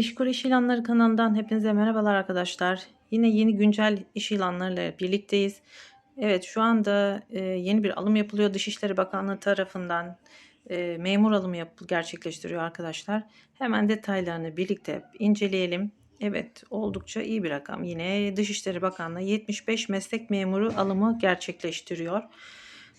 İşkur İş İlanları kanalından hepinize merhabalar arkadaşlar. Yine yeni güncel iş ilanlarıyla birlikteyiz. Evet şu anda e, yeni bir alım yapılıyor Dışişleri Bakanlığı tarafından. E, memur alımı yap- gerçekleştiriyor arkadaşlar. Hemen detaylarını birlikte inceleyelim. Evet oldukça iyi bir rakam. Yine Dışişleri Bakanlığı 75 meslek memuru alımı gerçekleştiriyor.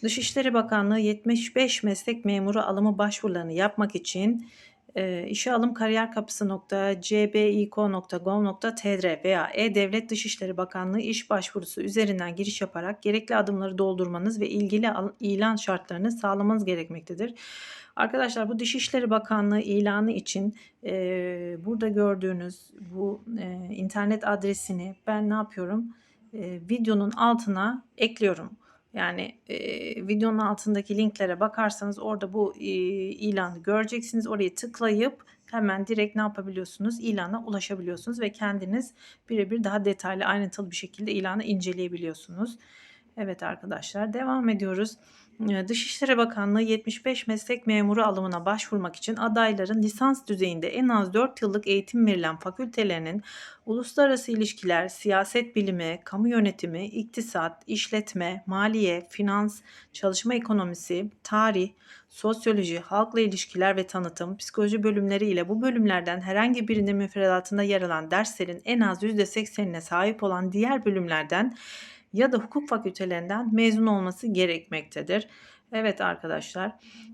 Dışişleri Bakanlığı 75 meslek memuru alımı başvurularını yapmak için e, işe alım kariyer kapısı.cbiko.gov.tr veya E-Devlet Dışişleri Bakanlığı iş başvurusu üzerinden giriş yaparak gerekli adımları doldurmanız ve ilgili ilan şartlarını sağlamanız gerekmektedir. Arkadaşlar bu Dışişleri Bakanlığı ilanı için e, burada gördüğünüz bu e, internet adresini ben ne yapıyorum? E, videonun altına ekliyorum. Yani e, videonun altındaki linklere bakarsanız orada bu e, ilanı göreceksiniz. Oraya tıklayıp hemen direkt ne yapabiliyorsunuz? İlana ulaşabiliyorsunuz ve kendiniz birebir daha detaylı ayrıntılı bir şekilde ilanı inceleyebiliyorsunuz. Evet arkadaşlar devam ediyoruz. Ee, Dışişleri Bakanlığı 75 meslek memuru alımına başvurmak için adayların lisans düzeyinde en az 4 yıllık eğitim verilen fakültelerinin uluslararası ilişkiler, siyaset bilimi, kamu yönetimi, iktisat, işletme, maliye, finans, çalışma ekonomisi, tarih, sosyoloji, halkla ilişkiler ve tanıtım, psikoloji bölümleri ile bu bölümlerden herhangi birinin müfredatında yer alan derslerin en az %80'ine sahip olan diğer bölümlerden ya da hukuk fakültelerinden mezun olması gerekmektedir. Evet arkadaşlar,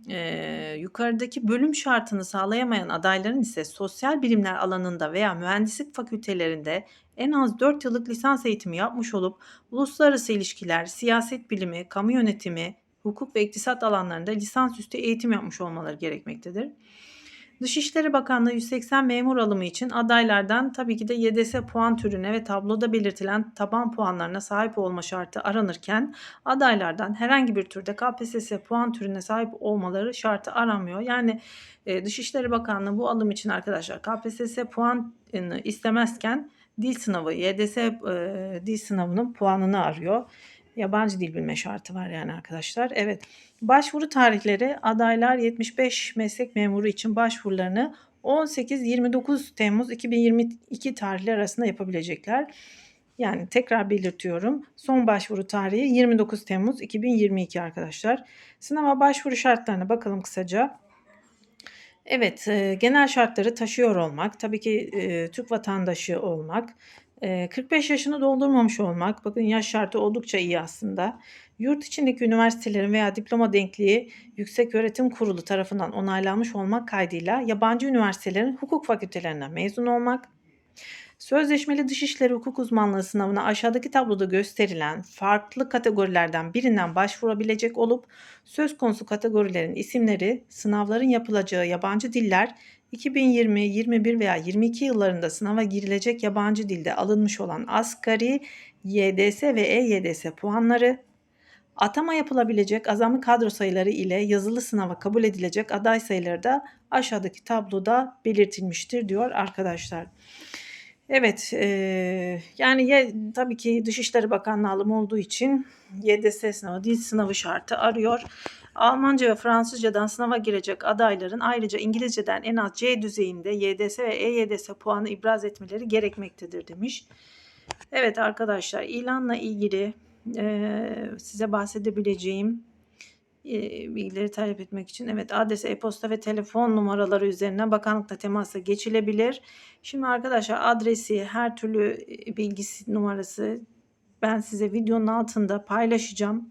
eee, yukarıdaki bölüm şartını sağlayamayan adayların ise sosyal bilimler alanında veya mühendislik fakültelerinde en az 4 yıllık lisans eğitimi yapmış olup uluslararası ilişkiler, siyaset bilimi, kamu yönetimi, hukuk ve iktisat alanlarında lisansüstü eğitim yapmış olmaları gerekmektedir. Dışişleri Bakanlığı 180 memur alımı için adaylardan tabii ki de YDS puan türüne ve tabloda belirtilen taban puanlarına sahip olma şartı aranırken adaylardan herhangi bir türde KPSS puan türüne sahip olmaları şartı aranmıyor. Yani e, Dışişleri Bakanlığı bu alım için arkadaşlar KPSS puanını istemezken dil sınavı, YDS e, dil sınavının puanını arıyor. Yabancı dil bilme şartı var yani arkadaşlar. Evet. Başvuru tarihleri adaylar 75 meslek memuru için başvurularını 18-29 Temmuz 2022 tarihleri arasında yapabilecekler. Yani tekrar belirtiyorum. Son başvuru tarihi 29 Temmuz 2022 arkadaşlar. Sınava başvuru şartlarına bakalım kısaca. Evet, e, genel şartları taşıyor olmak, tabii ki e, Türk vatandaşı olmak, 45 yaşını doldurmamış olmak, bakın yaş şartı oldukça iyi aslında. Yurt içindeki üniversitelerin veya diploma denkliği Yükseköğretim Kurulu tarafından onaylanmış olmak kaydıyla yabancı üniversitelerin hukuk fakültelerinden mezun olmak, Sözleşmeli dışişleri hukuk uzmanlığı sınavına aşağıdaki tabloda gösterilen farklı kategorilerden birinden başvurabilecek olup söz konusu kategorilerin isimleri, sınavların yapılacağı yabancı diller, 2020, 21 veya 22 yıllarında sınava girilecek yabancı dilde alınmış olan asgari YDS ve EYDS puanları, atama yapılabilecek azami kadro sayıları ile yazılı sınava kabul edilecek aday sayıları da aşağıdaki tabloda belirtilmiştir diyor arkadaşlar. Evet, eee, yani ya, tabii ki Dışişleri Bakanlığı alımı olduğu için YDS sınavı, dil sınavı şartı arıyor. Almanca ve Fransızcadan sınava girecek adayların ayrıca İngilizceden en az C düzeyinde YDS ve EYDS puanı ibraz etmeleri gerekmektedir demiş. Evet arkadaşlar ilanla ilgili eee, size bahsedebileceğim bilgileri talep etmek için evet adres, e-posta ve telefon numaraları üzerinden bakanlıkla temasa geçilebilir. Şimdi arkadaşlar adresi, her türlü bilgisi numarası ben size videonun altında paylaşacağım.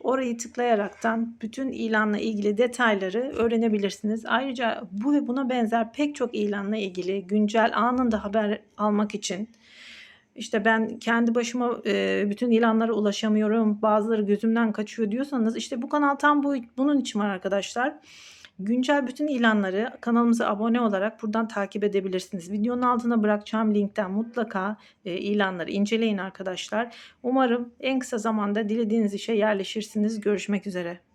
Orayı tıklayaraktan bütün ilanla ilgili detayları öğrenebilirsiniz. Ayrıca bu ve buna benzer pek çok ilanla ilgili güncel anında haber almak için işte ben kendi başıma e, bütün ilanlara ulaşamıyorum, bazıları gözümden kaçıyor diyorsanız işte bu kanal tam bu bunun için var arkadaşlar. Güncel bütün ilanları kanalımıza abone olarak buradan takip edebilirsiniz. Videonun altına bırakacağım linkten mutlaka e, ilanları inceleyin arkadaşlar. Umarım en kısa zamanda dilediğiniz işe yerleşirsiniz. Görüşmek üzere.